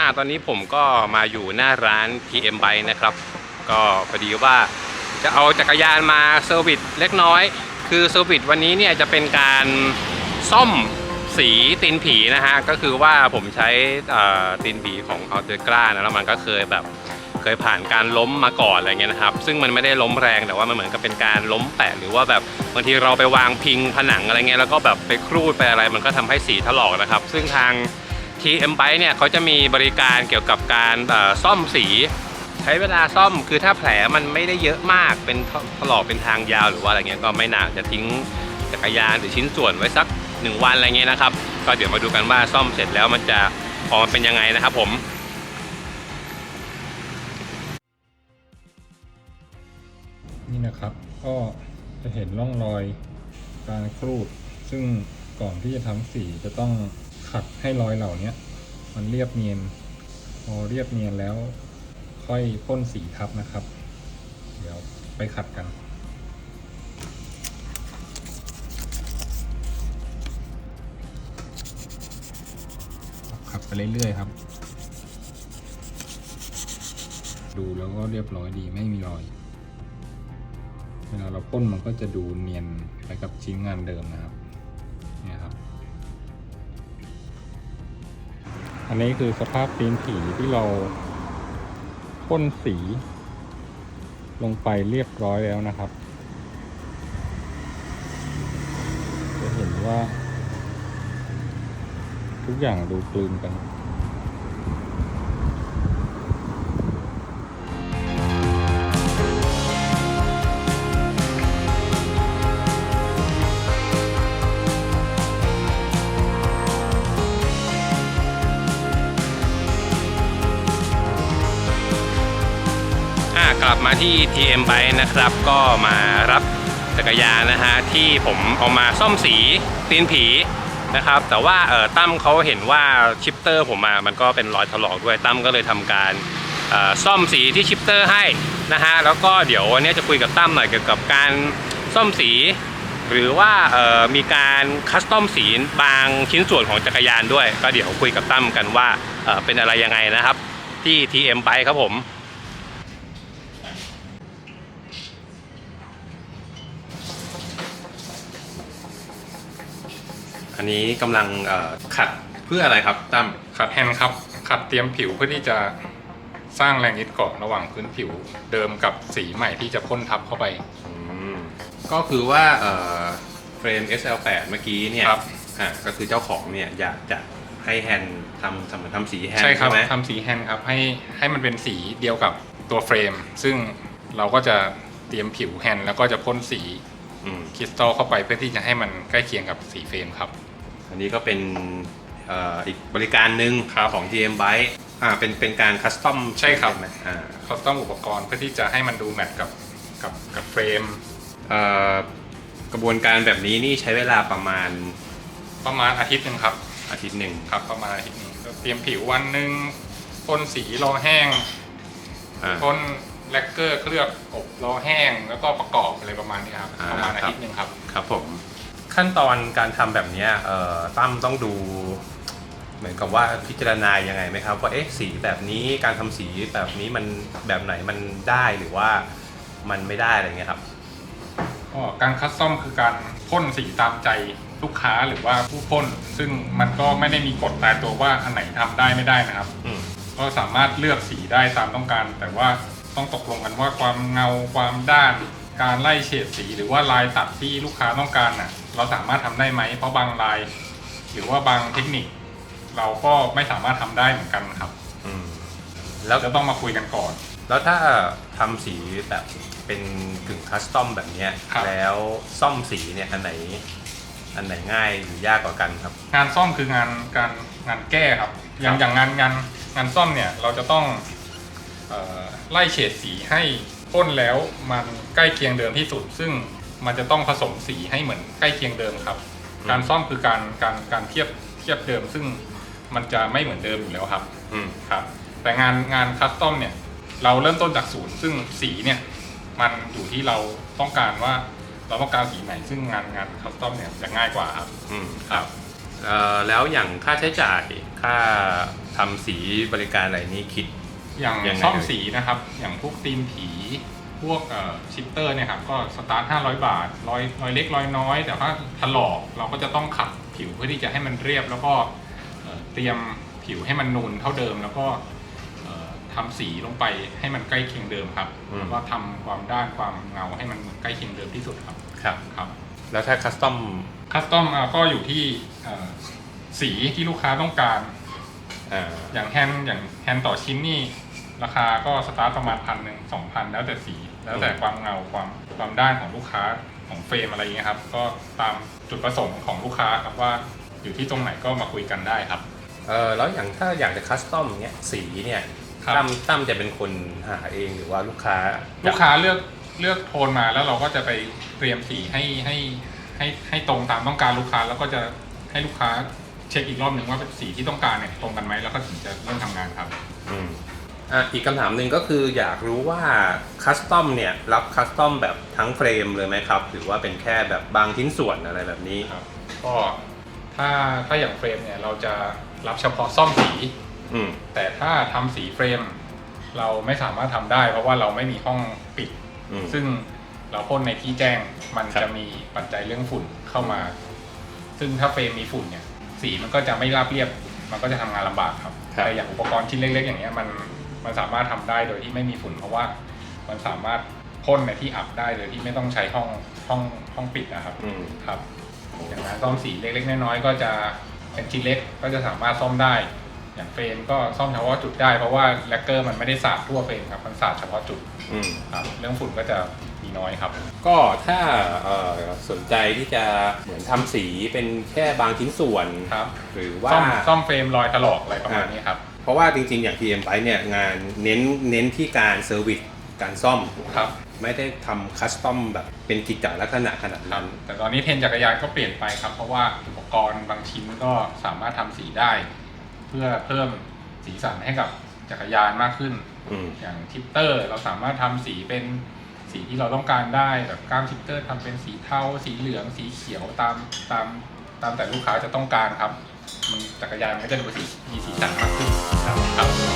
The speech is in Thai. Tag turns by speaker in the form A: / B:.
A: อ่าตอนนี้ผมก็มาอยู่หน้าร้าน PM Bike นะครับ ก็พอดีว่าจะเอาจักรยานมาเซอร์วิสเล็กน้อย คือเซอร์วิสวันนี้เนี่ยจะเป็นการซ่อมสีตีนผีนะฮะ ก็คือว่าผมใช้ตีนผีของอัลเตอร์กรานะแล้วมันก็เคยแบบเคยผ่านการล้มมาก่อนอะไรเงี้ยนะครับ ซึ่งมันไม่ได้ล้มแรงแต่ว่ามันเหมือนกับเป็นการล้มแปะหรือว่าแบบบางทีเราไปวางพิงผนังอะไรเงี้ยแล้วก็แบบไปครูดไปอะไร มันก็ทำให้สีถลอกนะครับ ซึ่งทาง TM Bike เนี่ยเขาจะมีบริการเกี่ยวกับการซ่อมสี ใช้เวลาซ่อมคือถ้าแผลมันไม่ได้เยอะมากเป็นถลอกเป็นทางยาวหรือว่าอะไรเงี้ยก็ไม่นานจะทิ้งจักรยานหรือชิ้นส่วนไว้สักหนึ่งวันอะไรเงี้ยนะครับก็เดี๋ยวมาดูกันว่าซ่อมเสร็จแล้วมันจะออกมาเป็นยังไงนะครับผม
B: นี่นะครับก็จะเห็นร่องรอยการครูด ซึ่งก่อนที่จะทำสีจะต้อง ขัดให้รอยเหล่านี้มันเรียบเนียน พอเรียบเนียนแล้ว ค่อยพ่นสีทับนะครับ เดี๋ยวไปขัดกันขัดไปเรื่อยๆครับ ดูแล้วก็เรียบร้อยดีไม่มีรอยเวลาเราพ่นมันก็จะดูเนียนไปกับชิ้นงานเดิมนะครับ อันนี้คือสภาพตีนผีที่เราพ่นสี ลงไปเรียบร้อยแล้วนะครับ จะเห็นว่า ทุกอย่างดูกลืนกัน
A: มาที่ TM Bike นะครับ ก็มารับจักรยานนะฮะที่ผมเอามาซ่อมสีตีนผีนะครับ แต่ว่าเออตั้มเขาเห็นว่าชิปเตอร์ผมมามันก็เป็นรอยถลอกด้วยตั้มก็เลยทำการเอ่อซ่อมสีที่ชิปเตอร์ให้นะฮะแล้วก็เดี๋ยววันนี้จะคุยกับตั้มหน่อยเกี่ยวกับการซ่อมสี หรือว่าเอ่อมีการคัสตอมสีบางชิ้นส่วนของจักรยานด้วย ก็เดี๋ยวคุยกับตั้มกันว่าเอ่อเป็นอะไรยังไงนะครับ ที่ TM Bike ครับผม อันนี้กำลังเอ่อขัดเพื่ออะไรครับตั้ม
B: ขัดแฮนด์ครับขัดเตรียมผิวเพื่อที่จะสร้างแรงยึดเกาะระหว่างพื้นผิวเดิมกับสีใหม่ที่จะพ่นทับเข้าไป
A: อืมก็คือว่าเอ่อเฟรม SL8 เมื่อกี้เนี่ย
B: ครับ
A: อ่าก็คือเจ้าของเนี่ยอยากจะให้แฮนด์ทำทำทำสีแฮนด์
B: ใช่ครับ
A: ไหม
B: ทำสีแฮนด์ครับให้ให้มันเป็นสีเดียวกับตัวเฟรม ซึ่งเราก็จะเตรียมผิวแฮนด์แล้วก็จะพ่นสี
A: อืม
B: คริสตัลเข้าไปเพื่อที่จะให้มันใกล้เคียงกับสีเฟรมครับ
A: อันนี้ก็เป็นเอ่ออีกบริการหนึ่ง
B: ครับ
A: ของ GM Bike อ่าเป็นเป็นการคัสตอม
B: ใช่ครับ
A: ไหมอ่า
B: เขาต้องอุปกรณ์เพื่อที่จะให้มันดูแมทกับกับกับเฟรม
A: เอ่อกระบวนการแบบนี้นี่ใช้เวลาประมาณ
B: ประมาณอาทิตย์หนึ่งครับ
A: อาทิตย์หนึ่ง
B: ครับประมาณอาทิตย์หนึงก็เตรียมผิววันหนึ่งพ่นสีรอแห้ง
A: อ่า
B: พ่นแลกเกอร์เคลือบอบรอแห้งแล้วก็ประกอบอะไรประมาณนี้ครับ
A: อ่า
B: ประมาณอา
A: ครับ
B: ทิตย์หนึ่งครับ
A: ครับผม ขั้นตอนการทำแบบเนี้ยเอ่อตั้มต้องดูเหมือนกับว่าพิจารณายังไงไหมครับ ว่าเอ๊ะสีแบบนี้การทำสีแบบนี้มันแบบไหนมันได้หรือว่ามันไม่ได้อะไรเงี้ยครับ
B: ก็การคัสตอมคือการพ่นสีตามใจลูกค้าหรือว่าผู้พ่น ซึ่งมันก็ไม่ได้มีกฎตายตัวว่าอันไหนทำได้ไม่ได้นะครับ
A: อืม
B: ก็สามารถเลือกสีได้ตามต้องการ แต่ว่าต้องตกลงกันว่าความเงาความด้าน การไล่เฉดสีหรือว่าลายตัดที่ลูกค้าต้องการน่ะ เราสามารถทำได้ไหม เพราะบางลาย หรือว่าบางเทคนิค เราก็ไม่สามารถทำได้เหมือนกันครับ
A: อืมแล้ว
B: จะต้องมาคุยกันก่อน
A: แล้วถ้าทำสีแบบเป็นกึ่งคัสตอมแบบเนี้ย
B: ครับ
A: แล้วซ่อมสีเนี่ยอันไหน อันไหนง่ายหรือยากกว่ากันครับ
B: งานซ่อมคืองานการงานแก้ครับ อย่างอย่างงานงานงานซ่อมเนี่ยเราจะต้องเออไล่เฉดสีให้พ่นแล้วมันใกล้เคียงเดิมที่สุด ซึ่ง มันจะต้องผสมสีให้เหมือนใกล้เคียงเดิมครับ
A: อืม
B: การซ่อมคือการการการเทียบเทียบเดิม ซึ่งมันจะไม่เหมือนเดิมอยู่แล้วครับ
A: อืม
B: ครับ แต่งานงานคัสตอมเนี่ยเราเริ่มต้นจากศูนย์ ซึ่งสีเนี่ยมันอยู่ที่เราต้องการว่าเราต้องการสีไหน ซึ่งงานงานคัสตอมเนี่ยจะง่ายกว่าครับ
A: อืม
B: ครับ
A: เอ่อแล้วอย่างค่าใช้จ่ายค่าทำสีบริการอะไรนี้คิด
B: อย่าง
A: ยังไง
B: ซ่อม
A: เอ่ย
B: สีนะครับ อย่างพวกตีนผี พวกเอ่อชิปเตอร์เนี่ยครับก็สตาร์ท500 บาทร้อยร้อยเล็กร้อยน้อย แต่ถ้าถลอกเราก็จะต้องขัดผิวเพื่อที่จะให้มันเรียบ แล้วก็เอ่อเตรียมผิวให้มันนูนเท่าเดิม แล้วก็เอ่อทำสีลงไปให้มันใกล้เคียงเดิมครับ
A: อืม
B: แล้วก็ทำความด้านความเงาให้มันใกล้เคียงเดิมที่สุดครับ
A: ครับ
B: ครับ
A: แล้วถ้าคัสตอม
B: คัสตอมก็อยู่ที่เอ่อสีที่ลูกค้าต้องการ
A: อ่า
B: อย่างแฮนด์อย่างแฮนด์ต่อชิ้นนี่ ราคาก็สตาร์ทประมาณพันหนึ่งสองพันแล้วแต่สี แล้วแต่ความเงาความความด้านของลูกค้าของเฟรมอะไรอย่างเงี้ยครับ ก็ตามจุดประสงค์ของลูกค้าครับว่าอยู่ที่ตรงไหนก็มาคุยกันได้ครับ
A: เออแล้วอย่างถ้าอยากจะคัสตอมเนี้ยสีเนี่ย
B: ครับ
A: ตั้มตั้มจะเป็นคนหาเองหรือว่าลูกค้าจะ
B: ลูกค้าเลือกเลือกโทนมาแล้วเราก็จะไปเตรียมสีให้ให้ให้ให้ตรงตามต้องการลูกค้าแล้วก็จะให้ลูกค้าเช็คอีกรอบหนึ่งว่าเป็นสีที่ต้องการเนี่ยตรงกันไหมแล้วก็ถึงจะเริ่มทำงานครับ
A: อืม อะอีกคำถามหนึ่งก็คืออยากรู้ว่าคัสตอมเนี่ยรับคัสตอมแบบทั้งเฟรมเลยไหมครับ หรือว่าเป็นแค่แบบบางชิ้นส่วนอะไรแบบนี้
B: ครับก็ถ้าถ้าอย่างเฟรมเนี่ยเราจะรับเฉพาะซ่อมสี
A: อืม
B: แต่ถ้าทำสีเฟรม เราไม่สามารถทำได้ เพราะว่าเราไม่มีห้องปิด
A: อืม
B: ซึ่งเราพ่นในที่แจ้งมัน
A: ครับ
B: จะมีปัจจัยเรื่องฝุ่นเข้ามา ซึ่งถ้าเฟรมมีฝุ่นเนี่ย สีมันก็จะไม่ราบเรียบ มันก็จะทำงานลำบากครับ
A: ครับ
B: แต่อย่างอุปกรณ์ชิ้นเล็ก ๆ อย่างเงี้ยมัน มันสามารถทำได้โดยที่ไม่มีฝุ่น เพราะว่ามันสามารถพ่นในที่อับได้โดยที่ไม่ต้องใช้ห้องห้องห้องปิดนะครับ
A: อืม
B: ครับอย่างร้านซ่อมสีเล็กๆน้อยๆก็จะเป็นชิ้นเล็กก็จะสามารถซ่อมได้ อย่างเฟรมก็ซ่อมเฉพาะจุดได้เพราะว่าแลกเกอร์มันไม่ได้สาดทั่วเฟรมครับมันสาดเฉพาะจุด
A: อืม
B: ครับเรื่องฝุ่นก็จะมีน้อยครับ
A: ก็ถ้าเอ่อสนใจที่จะเหมือนทำสีเป็นแค่บางชิ้นส่วน
B: ครับ
A: หรือว่า
B: ซ่อมซ่อมเฟรมรอยถลอกอะไรประมาณนี้ครับ
A: เพราะว่าจริงๆ อย่าง PM ไปเนี่ยงานเน้นเน้นที่การเซอร์วิสการซ่อม
B: ครับ
A: ไม่ได้ทำคัสตอมแบบเป็นกิจจลักษณะขนาด
B: ครั
A: นั้
B: บ
A: น
B: แต่ตอนนี้เทรนด์จักรยานก็เปลี่ยนไปครับ เพราะว่าอุปกรณ์บางชิ้นก็สามารถทำสีได้ เพื่อเพิ่มสีสันให้กับจักรยานมากขึ้น
A: อืม
B: อย่างทิปเตอร์เราสามารถทำสีเป็นสีที่เราต้องการได้แบบก้ามทิปเตอร์ทำเป็นสีเทาสีเหลืองสีเขียวตามตามตามแต่ลูกค้าจะต้องการครับ มันจักรยานมันก็จะดูสีมีสีสันมากขึ้นครับครับ